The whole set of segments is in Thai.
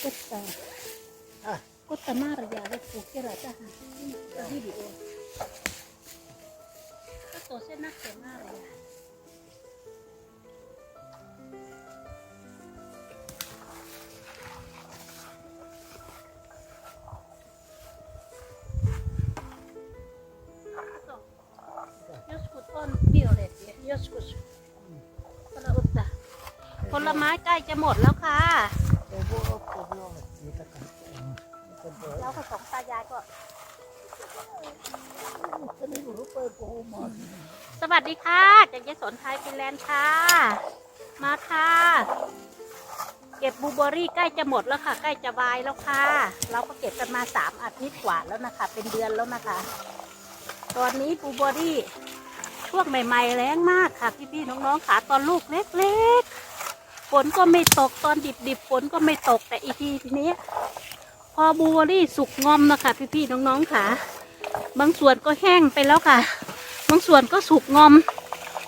Questa, Ah. questa marga adesso che era già la video. Questo ผลไม้ใกล้จะหมดแล้วค่ะ Devo proprio vita con เราก็สองตายายก็ Tenevo roba e poco ma สวัสดีค่ะจากยศนไทยฟินแลนด์ค่ะ มาค่ะ เก็บบลูเบอร์รี่ใกล้จะหมดแล้วค่ะ ใกล้จะวายแล้วค่ะ เราก็เก็บกันมาสามอาทิตย์กว่าแล้วนะคะ เป็นเดือนแล้วนะคะ ตอนนี้บลูเบอร์รี่ช่วงใหม่ ๆ แรงมากค่ะ พี่ๆน้องๆค่ะตอนลูกเล็ก ๆ ฝนก็ไม่ตกตอนดิบๆฝนก็ไม่ตกแต่อีกทีทีนี้ พอบลูเบอรี่สุกงอมนะคะพี่ๆน้องๆค่ะ บางส่วนก็แห้งไปแล้วค่ะ บางส่วนก็สุกงอม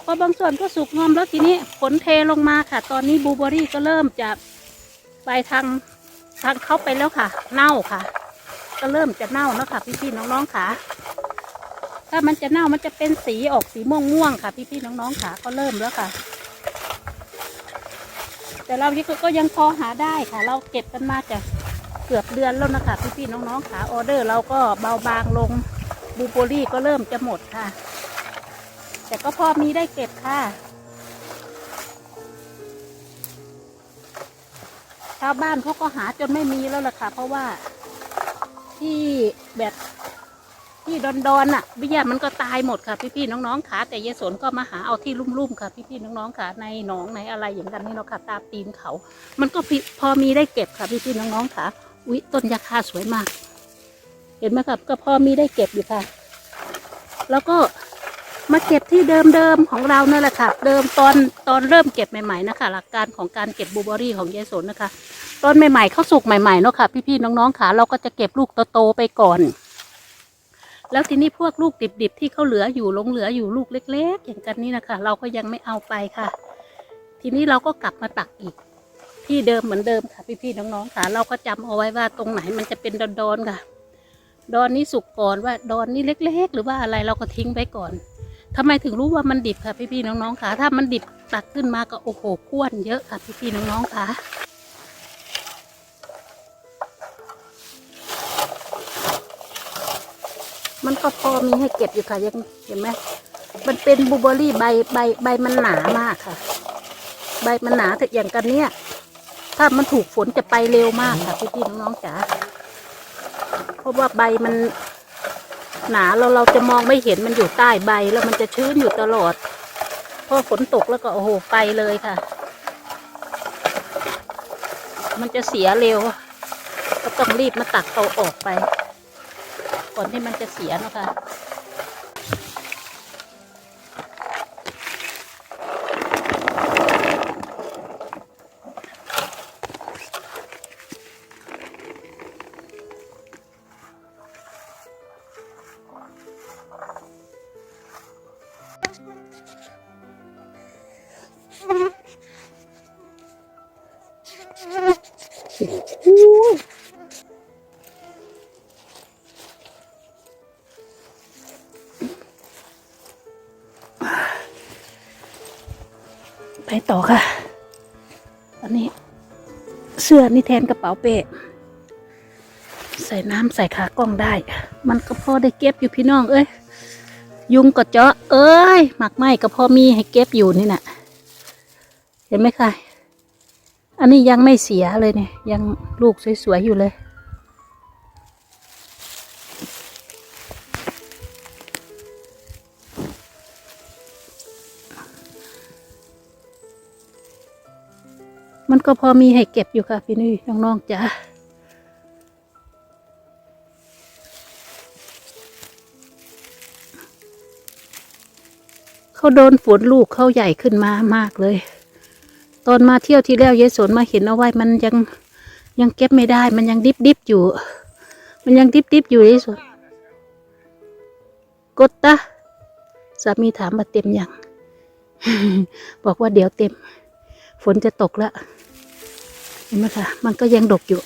พอบางส่วนก็สุกงอมแล้วทีนี้ฝนเทลงมาค่ะ ตอนนี้บูเบอรี่ก็เริ่มจะไปทางทางเข้าไปแล้วค่ะ เน่าค่ะ ก็เริ่มจะเน่าแล้วค่ะพี่ๆน้องๆค่ะ ถ้ามันจะเน่ามันจะเป็นสีออกสีม่วงม่วงๆค่ะ พี่ๆน้องๆค่ะ ก็เริ่มแล้วค่ะ แต่เราก็ยังพอหาได้ค่ะ เราเก็บกันมาจากเกือบเดือนแล้วนะคะพี่ๆน้องๆค่ะออเดอร์เราก็เบาบางลงบลูเบอร์รี่ก็เริ่มจะหมดค่ะ แต่ก็พอมีได้เก็บค่ะชาวบ้านเขาก็หาจนไม่มีแล้วล่ะค่ะ เพราะว่าที่แบบ ที่ดอนๆน่ะเบี้ยมันก็ตายหมดค่ะพี่ๆน้องๆค่ะแต่ยายสนก็มาหาเอาที่ลุ่มๆค่ะพี่ๆน้องๆค่ะในหนองในอะไรอย่างกันนี่เนาะค่ะตามตีนเขา มันก็พอมีได้เก็บค่ะพี่ๆน้องๆค่ะอุ๊ยต้นยาคาสวยมาก เห็นไหมครับก็พอมีได้เก็บอยู่ค่ะ แล้วก็มาเก็บที่เดิมๆของเรานั่นแหละค่ะ เดิมตอนตอนเริ่มเก็บใหม่ๆนะคะ หลักการของการเก็บบูเบอร์รี่ของยายสนนะคะ ตอนใหม่ๆเขาสุกใหม่ๆเนาะค่ะ พี่ๆน้องๆค่ะเราก็จะเก็บลูกโตๆไปก่อน แล้วทีนี้พวกลูกดิบๆที่เขาเหลืออยู่หลงเหลืออยู่ลูกเล็ก ๆ อย่างกันนี่นะคะ เราก็ยังไม่เอาไปค่ะ ทีนี้เราก็กลับมาตักอีก ที่เดิมเหมือนเดิมค่ะพี่ๆน้องๆค่ะ เราก็จำเอาไว้ว่าตรงไหนมันจะเป็นดอนๆค่ะ ดอนนี้สุกก่อนว่าดอนนี้เล็ก ๆ หรือว่าอะไรเราก็ทิ้งไว้ก่อนทำไมถึงรู้ว่ามันดิบค่ะพี่ๆน้องๆค่ะ ถ้ามันดิบตักขึ้นมาก็โอ้โหก้วนเยอะค่ะพี่ๆน้องๆค่ะ มันก็พอมีให้เก็บอยู่ค่ะยังเห็นไหมมันเป็นบูเบอรี่ใบใบใบมันหนามากค่ะ ใบมันหนาแต่อย่างกันเนี้ยถ้ามันถูกฝนจะไปเร็วมากค่ะพี่ๆน้องๆจ๋าเพราะว่าใบมันหนาเราเราจะมองไม่เห็นมันอยู่ใต้ใบแล้วมันจะชื้นอยู่ตลอดพอฝนตกแล้วก็โอ้โหไปเลยค่ะ มันจะเสียเร็ว ก็ต้องรีบมาตักเอาออกไป ก่อนที่มันจะเสียเนะคะ ไปต่อค่ะ อันนี้เสื้อนี่แทนกระเป๋าเป้ใส่น้ำใส่ขากล้องได้ มันก็พอได้เก็บอยู่พี่น้องเอ้ย ยุงก็เจาะ เอ้ยหมักไหมก็พอมีให้เก็บอยู่นี่น่ะ เห็นไหมคะอันนี้ยังไม่เสียเลยเนี่ย ยังลูกสวยๆอยู่เลย มันก็พอมีให้เก็บอยู่ค่ะพี่นุ้ยน้องๆจ้าเขาโดนฝนลูกเขาใหญ่ขึ้นมามากเลย ตอนมาเที่ยวที่แล้วยายสนมาเห็นเอาไว้มันยังยังเก็บไม่ได้ มันยังดิบดิบๆอยู่ มันยังดิบดิบๆอยู่ยายสนกดตะสามีถามมาเต็มยัง บอกว่าเดี๋ยวเต็ม ฝนจะตกแล้ว เห็นไหมคะ มันก็ยังดกอยู่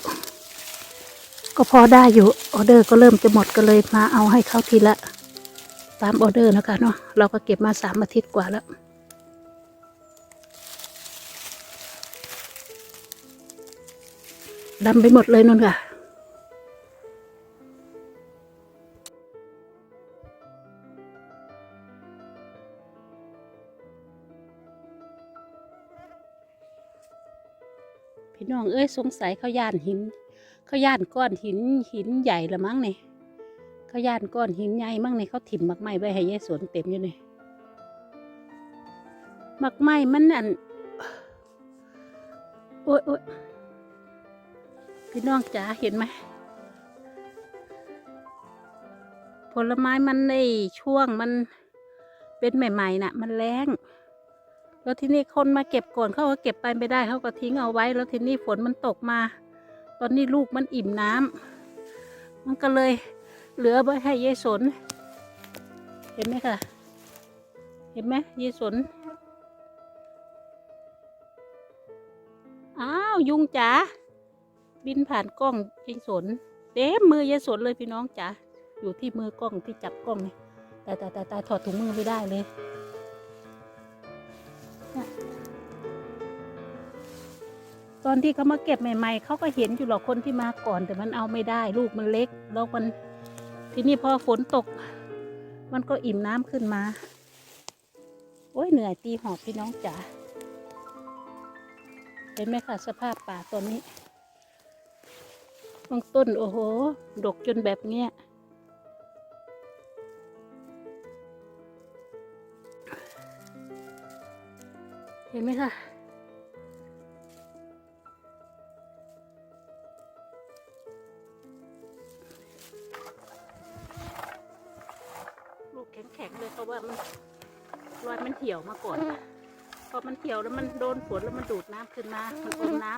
ก็พอได้อยู่ ออเดอร์ก็เริ่มจะหมดก็เลยมาเอาให้เขาทีละ ตามออเดอร์นะคะเนาะ เราก็เก็บมาสามอาทิตย์กว่าแล้วดำไปหมดเลยนุ่นค่ะ พี่น้องเอ้ยสงสัยเขาย่านหิน เขาย่านก้อนหินหินใหญ่ละมั้งเนี่ยเขาย่านก้อนหินใหญ่มั้งเนี่ยเขาถิ่มมักไม้ไว้ให้ยายสวนเต็มอยู่เนี่ยมักไม้มันอันโอ๊ยโอ๊ยพี่น้องจ๋าเห็นไหมผลไม้มันในช่วงมันเป็นใหม่ๆน่ะ มันแรง แล้วที่นี้คนมาเก็บก่อนเขาก็เก็บไปไม่ได้เขาก็ทิ้งเอาไว้ แล้วที่นี้ฝนมันตกมา ตอนนี้ลูกมันอิ่มน้ำมันก็เลยเหลือไว้ให้ยายสน เห็นไหมคะเห็นไหมยายสนอ้าวยุงจ๋าบินผ่านกล้องยายสนเต็มมือยายสนเลยพี่น้องจ๋าอยู่ที่มือกล้องที่จับกล้องนี่แต่แต่แต่ถอดถุงมือไม่ได้เลย ตอนที่เขามาเก็บใหม่ๆเขาก็เห็นอยู่หรอกคนที่มาก่อน แต่มันเอาไม่ได้ ลูกมันเล็ก แล้วมันทีนี้พอฝนตก มันก็อิ่มน้ำขึ้นมา โอ้ยเหนื่อยตีหอบพี่น้องจ๋าเห็นไหมคะสภาพป่าตอนนี้บางต้นโอ้โห ดกจนแบบเนี้ยเห็นไหมคะ แข็งๆเลยเพราะว่ามันรอยมันเหี่ยวมาก่อนพอมันเหี่ยวแล้วมันโดนฝนแล้วมันดูดน้ำขึ้นมา มันอมน้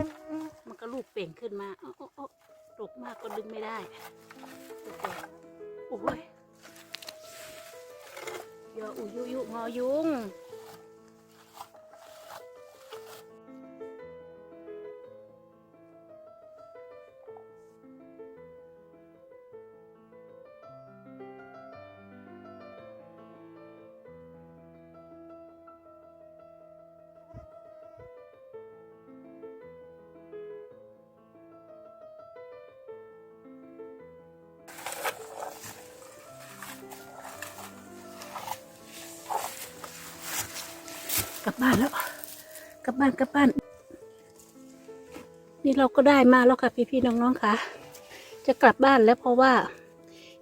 ำมันก็ลูกเป่งขึ้นมาโอ้โอ้โอ้ดกมากก็ดึงไม่ได้โอ้ยเยอะอุยุยุงอยุง กลับบ้านแล้ว กลับบ้านกลับบ้าน นี่เราก็ได้มาแล้วค่ะพี่ๆน้องๆค่ะ จะกลับบ้านแล้วเพราะว่า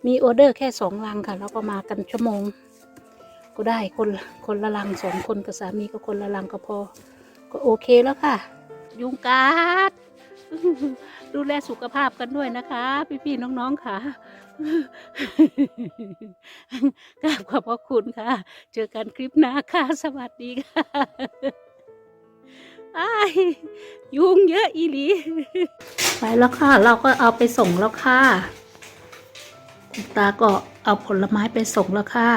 มีออเดอร์แค่สองลังค่ะ แล้วก็มากันชั่วโมง ก็ได้คนคนละลังสองคนกับสามีก็คนละลังก็พอ ก็โอเคแล้วค่ะ ยุงกัดดูแลสุขภาพกันด้วยนะคะ พี่ๆน้องๆค่ะ กราบขอบพระคุณค่ะ เจอกันคลิปหน้าค่ะ สวัสดีค่ะอ้ายยุงเยอะอีหลี ไปแล้วค่ะ เราก็เอาไปส่งแล้วค่ะ คุณตาก็เอาผลไม้ไปส่งแล้วค่ะ